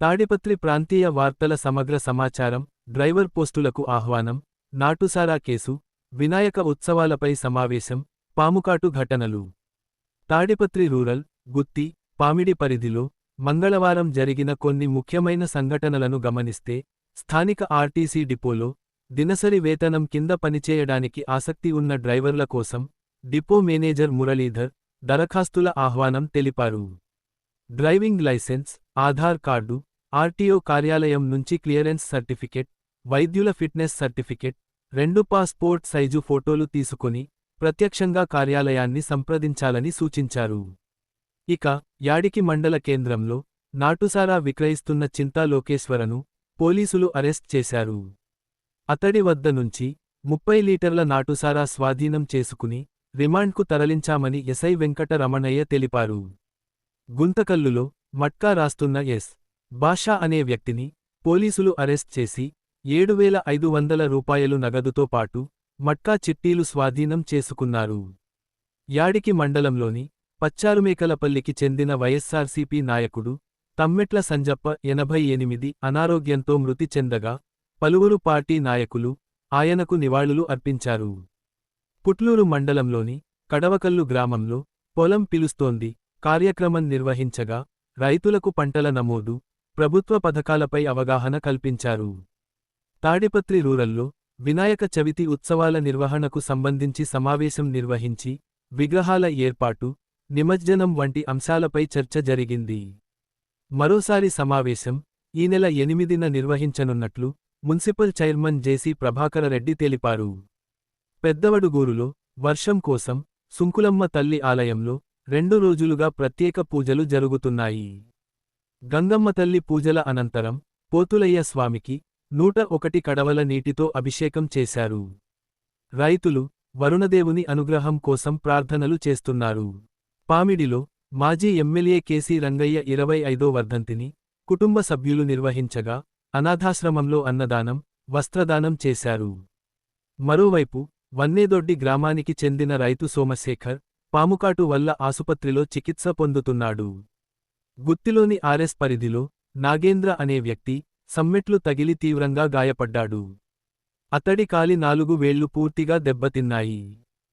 తాడిపత్రి ప్రాంతీయ వార్తల సమగ్ర సమాచారం డ్రైవర్ పోస్టులకు ఆహ్వానం నాటుసారా కేసు వినాయక ఉత్సవాలపై సమావేశం పాముకాటు ఘటనలు. తాడిపత్రి రూరల్ గుత్తి పామిడి పరిధిలో మంగళవారం జరిగిన కొన్ని ముఖ్యమైన సంఘటనలను గమనిస్తే స్థానిక ఆర్టీసీ డిపోలో దినసరి వేతనం కింద పనిచేయడానికి ఆసక్తి ఉన్న డ్రైవర్ల కోసం డిపో మేనేజర్ మురళీధర్ దరఖాస్తుల ఆహ్వానం తెలిపారు. Driving licence Aadhaar card RTO కార్యాలయం నుంచి క్లియరెన్స్ సర్టిఫికెట్ వైద్యుల ఫిట్నెస్ సర్టిఫికెట్ రెండు పాస్పోర్ట్ సైజు ఫోటోలు తీసుకుని ప్రత్యక్షంగా కార్యాలయాన్ని సంప్రదించాలని సూచించారు. ఇక యాడికి మండల కేంద్రంలో నాటుసారా విక్రయిస్తున్న చింతా లోకేశ్వరను పోలీసులు అరెస్ట్ చేశారు. అతడి వద్ద నుంచి ముప్పై లీటర్ల నాటుసారా స్వాధీనం చేసుకుని రిమాండ్కు తరలించామని ఎస్ఐ వెంకట రమణయ్య తెలిపారు. గుంతకల్లులో మట్కా రాస్తున్న ఎస్. బాషా అనే వ్యక్తిని పోలీసులు అరెస్ట్ చేసి ఏడు వేల ఐదు వందల రూపాయలు నగదుతో పాటు మట్కా చిట్టీలు స్వాధీనం చేసుకున్నారు. యాడికి మండలంలోని పచ్చారుమేకలపల్లికి చెందిన వైఎస్సార్సీపీ నాయకుడు తమ్మెట్ల సంజప్ప ఎనభై ఎనిమిది అనారోగ్యంతో మృతి చెందగా పలువురు పార్టీ నాయకులు ఆయనకు నివాళులు అర్పించారు. పుట్లూరు మండలంలోని కడవకల్లు గ్రామంలో పొలం పిలుస్తోంది. కార్యక్రమం నిర్వహించగా రైతులకు పంటల నమోదు ప్రభుత్వ పథకాలపై అవగాహన కల్పించారు. తాడిపత్రి రూరల్లో వినాయక చవితి ఉత్సవాల నిర్వహణకు సంబంధించి సమావేశం నిర్వహించి విగ్రహాల ఏర్పాటు నిమజ్జనం వంటి అంశాలపై చర్చ జరిగింది. మరోసారి సమావేశం ఈ నెల ఎనిమిదిన నిర్వహించనున్నట్లు మున్సిపల్ చైర్మన్ జేసీ ప్రభాకరరెడ్డి తెలిపారు. పెద్దవడుగూరులో వర్షం కోసం సుంకులమ్మ తల్లి ఆలయంలో రెండు రోజులుగా ప్రత్యేక పూజలు జరుగుతున్నాయి. గంగమ్మ తల్లి పూజల అనంతరం పోతులయ్య స్వామికి నూట ఒకటి కడవల నీటితో అభిషేకం చేశారు. రైతులు వరుణదేవుని అనుగ్రహం కోసం ప్రార్థనలు చేస్తున్నారు. పామిడిలో మాజీ ఎమ్మెల్యే కేసీ రంగయ్య ఇరవై ఐదో వర్ధంతిని కుటుంబ సభ్యులు నిర్వహించగా అనాథాశ్రమంలో అన్నదానం వస్త్రదానం చేశారు. మరోవైపు వన్నేదొడ్డి గ్రామానికి చెందిన రైతు సోమశేఖర్ పాముకాటు వల్ల ఆసుపత్రిలో చికిత్స పొందుతున్నాడు. గుత్తిలోని ఆర్ఎస్ పరిధిలో నాగేంద్ర అనే వ్యక్తి సమ్మెట్లు తగిలి తీవ్రంగా గాయపడ్డాడు. అతడి కాలి నాలుగు వేళ్ళు పూర్తిగా దెబ్బతిన్నాయి.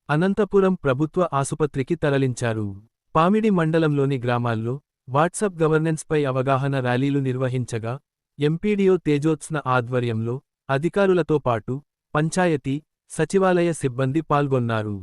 అనంతపురం ప్రభుత్వ ఆసుపత్రికి తరలించారు. పామిడి మండలంలోని గ్రామాల్లో వాట్సప్ గవర్నెన్స్పై అవగాహన ర్యాలీలు నిర్వహించగా ఎంపీడీఓ తేజోత్స్న ఆధ్వర్యంలో అధికారులతో పాటు పంచాయతీ సచివాలయ సిబ్బంది పాల్గొన్నారు.